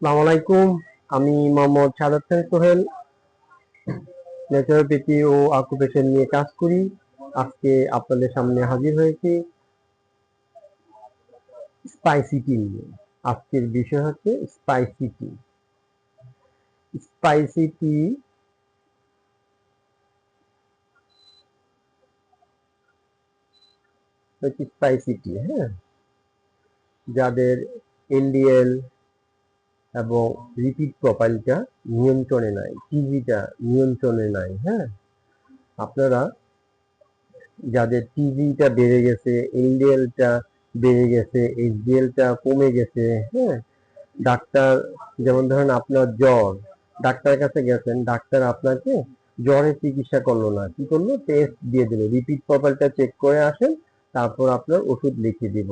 আসসালামু আলাইকুম। আমি মোহাম্মদ সাদাত হোসেন সোহেল ন্যাচারোপ্যাথি ও অকুপেশন নিয়ে কাজ করি। আজকে আপনাদের সামনে হাজির হয়েছি স্পাইসি টি নিয়ে। আজকের বিষয় হচ্ছে spicy tea. Spicy tea spicy tea হ্যাঁ? যাদের এনডিএল এবং রিপিট প্রোফাইলটা নিয়ন্ত্রণে নাই টিভিটা নিয়ন্ত্রণে নাই হ্যাঁ? আপনারা যাদের টিভিটা বেড়ে গেছে এলডিএলটা বেড়ে গেছে এইচডিএলটা কমে গেছে হ্যাঁ? ডাক্তার, যেমন ধরেন আপনার জ্বর ডাক্তারের কাছে গেছেন, ডাক্তার আপনাকে জ্বরের চিকিৎসা করল না, কি করল? টেস্ট দিয়ে দিল রিপিট প্রোফাইলটা চেক করে আসেন, তারপর আপনার ওষুধ লিখে দিব।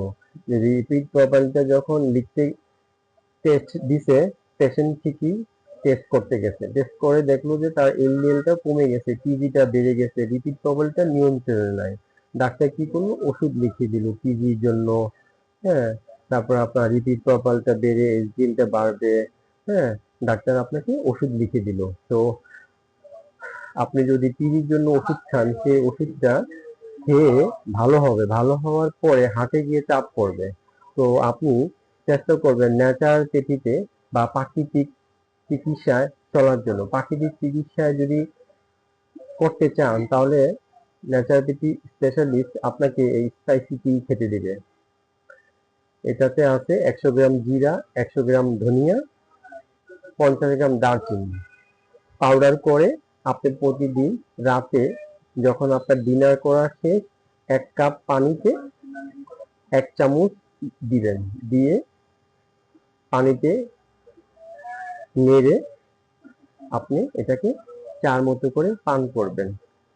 রিপিট প্রোফাইলটা যখন লিখতে টেস্ট দিছে পেশেন্ট ঠিকই টেস্ট করতে গেছে। টেস্ট করে দেখল যে তার এলডিএলটা কমে গেছে টিভিটা বেড়ে গেছে রিপিট প্রবলটা নিয়ন্ত্রণে নাই। ডাক্তার কি করল? ওষুধ লিখে দিল টিভির জন্য হ্যাঁ। তারপর আপনার রিপিট প্রবলটা বেড়ে এলডিএলটা বাড়বে হ্যাঁ। ডাক্তার আপনাকে ওষুধ লিখে দিল। তো আপনি যদি টিভির জন্য ওষুধ খান সেই ওষুধটা খেয়ে ভালো হবে। ভালো হওয়ার পরে হাটে গিয়ে চাপ পড়বে। তো আপনি চেষ্টা করবেন ন্যাচারোপ্যাথিতে বা প্রাকৃতিক চিকিৎসায় চলার জন্য। প্রাকৃতিক চিকিৎসায় যদি করতে চান, তাহলে ন্যাচারোপ্যাথি স্পেশালিস্ট আপনাকে এই স্পাইসি টি খেতে দেবে। এটাতে আছে একশো গ্রাম জিরা, একশো গ্রাম ধনিয়া, পঞ্চাশ গ্রাম দারচিনি। পাউডার করে আপনি প্রতিদিন রাতে যখন আপনার ডিনার করা শেষ, এক কাপ পানিতে এক চামচ দিবেন। দিয়ে পানিতে নেড়ে আপনি এটাকে চার মতো করে পান করবেন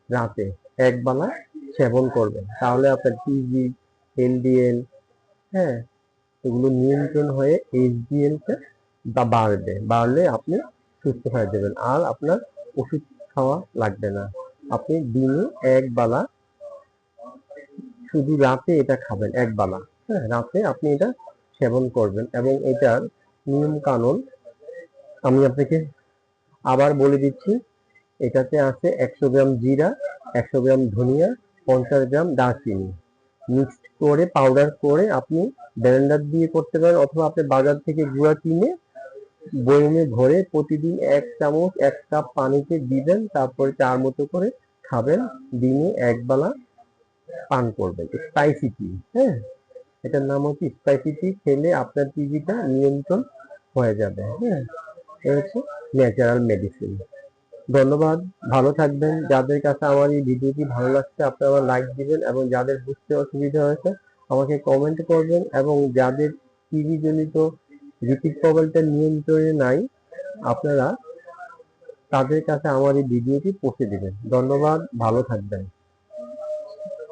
রাতে। এক বেলা সেবন করবেন। তাহলে আপনার টিজি এলডিএল হ্যাঁ এগুলো নিয়ন্ত্রণ হয়ে এইচডিএলটা বা বাড়বে। বাড়লে আপনি সুস্থ হয়ে যাবেন। আর আপনার ওষুধ খাওয়া লাগবে না। আপনি দিনে এক বেলা শুধু রাতে এটা খাবেন, এক বেলা। হ্যাঁ রাতে আপনি এটা সেবন করবেন এবং এটার নিয়ম কানুন আমি আপনাকে আবার বলে দিচ্ছি, এটাতে আছে একশো গ্রাম জিরা, একশো গ্রাম ধনিয়া, পঞ্চাশ গ্রাম দারচিনি। মিক্সড করে, পাউডার করে আপনি ব্লেন্ডার দিয়ে করতে পারেন অথবা আপনি বাজার থেকে গুঁড়া কিনে বয়মে ভরে প্রতিদিন এক চামচ, এক কাপ পানিতে দিবেন, তারপরে চার মতো করে খাবেন। দিনে একবেলা পান করবেন। স্পাইসি টি হ্যাঁ? এটার নাম হচ্ছে স্পাইসি টি খেলে আপনার টিভিটা নিয়ন্ত্রণ হয়ে যাবে হ্যাঁ? এটা হচ্ছে ন্যাচারাল মেডিসিন ধন্যবাদ, ভালো থাকবেন। যাদের কাছে আমার এই ভিডিওটি ভালো লাগছে, আপনারা লাইক দিবেন এবং যাদের বুঝতে অসুবিধা হয়েছে, আমাকে কমেন্ট করবেন এবং যাদের টিভি জনিত রিপিট প্রবলটা নিয়ন্ত্রণে নাই, আপনারা তাদের কাছে আমার এই ভিডিওটি পৌঁছে দিবেন। ধন্যবাদ, ভালো থাকবেন।